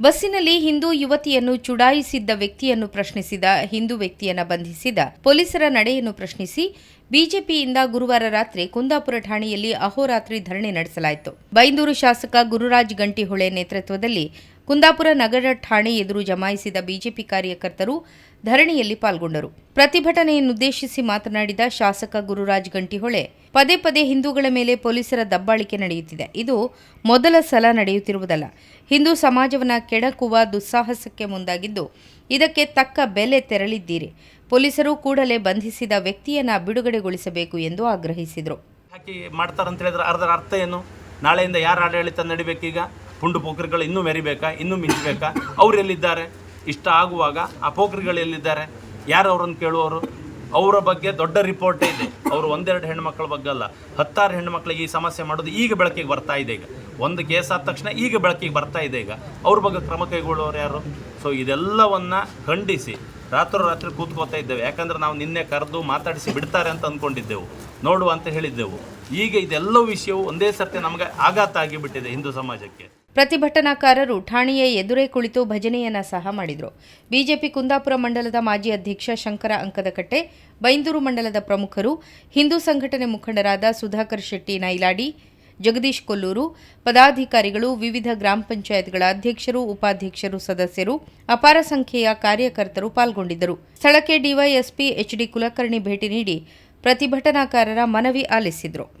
ಬಸ್ಸಿನಲ್ಲಿ ಹಿಂದೂ ಯುವತಿಯನ್ನು ಚುಡಾಯಿಸಿದ್ದ ವ್ಯಕ್ತಿಯನ್ನು ಪ್ರಶ್ನಿಸಿದ ಹಿಂದೂ ವ್ಯಕ್ತಿಯನ್ನು ಬಂಧಿಸಿದ ಪೊಲೀಸರ ನಡೆಯನ್ನು ಪ್ರಶ್ನಿಸಿ ಬಿಜೆಪಿಯಿಂದ ಗುರುವಾರ ರಾತ್ರಿ ಕುಂದಾಪುರ ಠಾಣೆಯಲ್ಲಿ ಅಹೋರಾತ್ರಿ ಧರಣಿ ನಡೆಸಲಾಯಿತು. ಬೈಂದೂರು ಶಾಸಕ ಗುರುರಾಜ್ ಗಂಟಿಹೊಳೆ ನೇತೃತ್ವದಲ್ಲಿ ಕುಂದಾಪುರ ನಗರ ಠಾಣೆ ಎದುರು ಜಮಾಯಿಸಿದ ಬಿಜೆಪಿ ಕಾರ್ಯಕರ್ತರು ಧರಣಿಯಲ್ಲಿ ಪಾಲ್ಗೊಂಡರು. ಪ್ರತಿಭಟನೆಯನ್ನುದ್ದೇಶಿಸಿ ಮಾತನಾಡಿದ ಶಾಸಕ ಗುರುರಾಜ್ ಗಂಟಿಹೊಳೆ, ಪದೇ ಪದೇ ಹಿಂದೂಗಳ ಮೇಲೆ ಪೊಲೀಸರ ದಬ್ಬಾಳಿಕೆ ನಡೆಯುತ್ತಿದೆ. ಇದು ಮೊದಲ ಸಲ ನಡೆಯುತ್ತಿರುವುದಲ್ಲ. ಹಿಂದೂ ಸಮಾಜವನ್ನು ಕೆಡಕುವ ದುಸ್ಸಾಹಸಕ್ಕೆ ಮುಂದಾಗಿದ್ದು, ಇದಕ್ಕೆ ತಕ್ಕ ಬೆಲೆ ತೆರಳಿದ್ದೀರಿ. ಪೊಲೀಸರು ಕೂಡಲೇ ಬಂಧಿಸಿದ ವ್ಯಕ್ತಿಯನ್ನ ಬಿಡುಗಡೆಗೊಳಿಸಬೇಕು ಎಂದು ಆಗ್ರಹಿಸಿದರು. ಮಾಡ್ತಾರಂತ ಹೇಳಿದ್ರೆ ಅರ್ಧರ ಅರ್ಥ ಏನು? ನಾಳೆಯಿಂದ ಯಾರು ಆಡಳಿತ ನಡಿಬೇಕೀಗ? ಪುಂಡು ಪೋಖರಿಗಳು ಇನ್ನೂ ಮೆರಿಬೇಕಾ? ಇನ್ನೂ ಮಿಂಚಬೇಕಾ? ಅವ್ರು ಎಲ್ಲಿದ್ದಾರೆ? ಇಷ್ಟ ಆಗುವಾಗ ಆ ಪೋಖ್ರಿಗಳು ಎಲ್ಲಿದ್ದಾರೆ? ಯಾರು ಅವ್ರನ್ನ ಕೇಳುವವರು? ಅವರ ಬಗ್ಗೆ ದೊಡ್ಡ ರಿಪೋರ್ಟೇ ಇದೆ. ಅವರು ಒಂದೆರಡು ಹೆಣ್ಮಕ್ಳ ಬಗ್ಗೆ ಅಲ್ಲ, ಹತ್ತಾರು ಹೆಣ್ಮಕ್ಳಿಗೆ ಈ ಸಮಸ್ಯೆ ಮಾಡೋದು ಈಗ ಬೆಳಕಿಗೆ ಬರ್ತಾ ಇದೆ ಈಗ. ಒಂದು ಕೇಸ್ ಆದ ತಕ್ಷಣ ಈಗ ಬೆಳಕಿಗೆ ಬರ್ತಾ ಇದೆ ಈಗ. ಅವ್ರ ಬಗ್ಗೆ ಕ್ರಮ ಕೈಗೊಳ್ಳುವವರು ಯಾರು? ಸೊ ಇದೆಲ್ಲವನ್ನು ಖಂಡಿಸಿ ರಾತ್ರೋರಾತ್ರಿ ಕೂತ್ಕೋತಾ ಇದ್ದೇವೆ. ಯಾಕಂದ್ರೆ ನಾವು ನಿನ್ನೆ ಕರೆದು ಮಾತಾಡಿಸಿ ಬಿಡ್ತಾರೆ ಅಂತ ಅಂದ್ಕೊಂಡಿದ್ದೆವು ನೋಡುವ ಅಂತ ಹೇಳಿದ್ದೆವು. ಈಗ ಇದೆಲ್ಲ ವಿಷಯವು ಒಂದೇ ಸರ್ತಿ ನಮಗೆ ಆಘಾತ ಆಗಿಬಿಟ್ಟಿದೆ ಹಿಂದೂ ಸಮಾಜಕ್ಕೆ. ಪ್ರತಿಭಟನಾಕಾರರು ಠಾಣೆಯ ಎದುರೇ ಕುಳಿತು ಭಜನೆಯನ್ನ ಸಹ ಮಾಡಿದರು. ಬಿಜೆಪಿ ಕುಂದಾಪುರ ಮಂಡಲದ ಮಾಜಿ ಅಧ್ಯಕ್ಷ ಶಂಕರ ಅಂಕದಕಟ್ಟೆ, ಬೈಂದೂರು ಮಂಡಲದ ಪ್ರಮುಖರು, ಹಿಂದೂ ಸಂಘಟನೆ ಮುಖಂಡರಾದ ಸುಧಾಕರ್ ಶೆಟ್ಟಿ, ನೈಲಾಡಿ ಜಗದೀಶ್ ಕೊಲ್ಲೂರು. ಪದಾಧಿಕಾರಿಗಳು, ವಿವಿಧ ಗ್ರಾಮ ಪಂಚಾಯತ್ಗಳ ಅಧ್ಯಕ್ಷರು, ಉಪಾಧ್ಯಕ್ಷರು, ಸದಸ್ಯರು, ಅಪಾರ ಸಂಖ್ಯೆಯ ಕಾರ್ಯಕರ್ತರು ಪಾಲ್ಗೊಂಡಿದ್ದರು. ಸ್ಥಳಕ್ಕೆ ಡಿವೈಎಸ್ಪಿ ಎಚ್ಡಿ ಕುಲಕರ್ಣಿ ಭೇಟಿ ನೀಡಿ ಪ್ರತಿಭಟನಾಕಾರರ ಮನವಿ ಆಲಿಸಿದರು.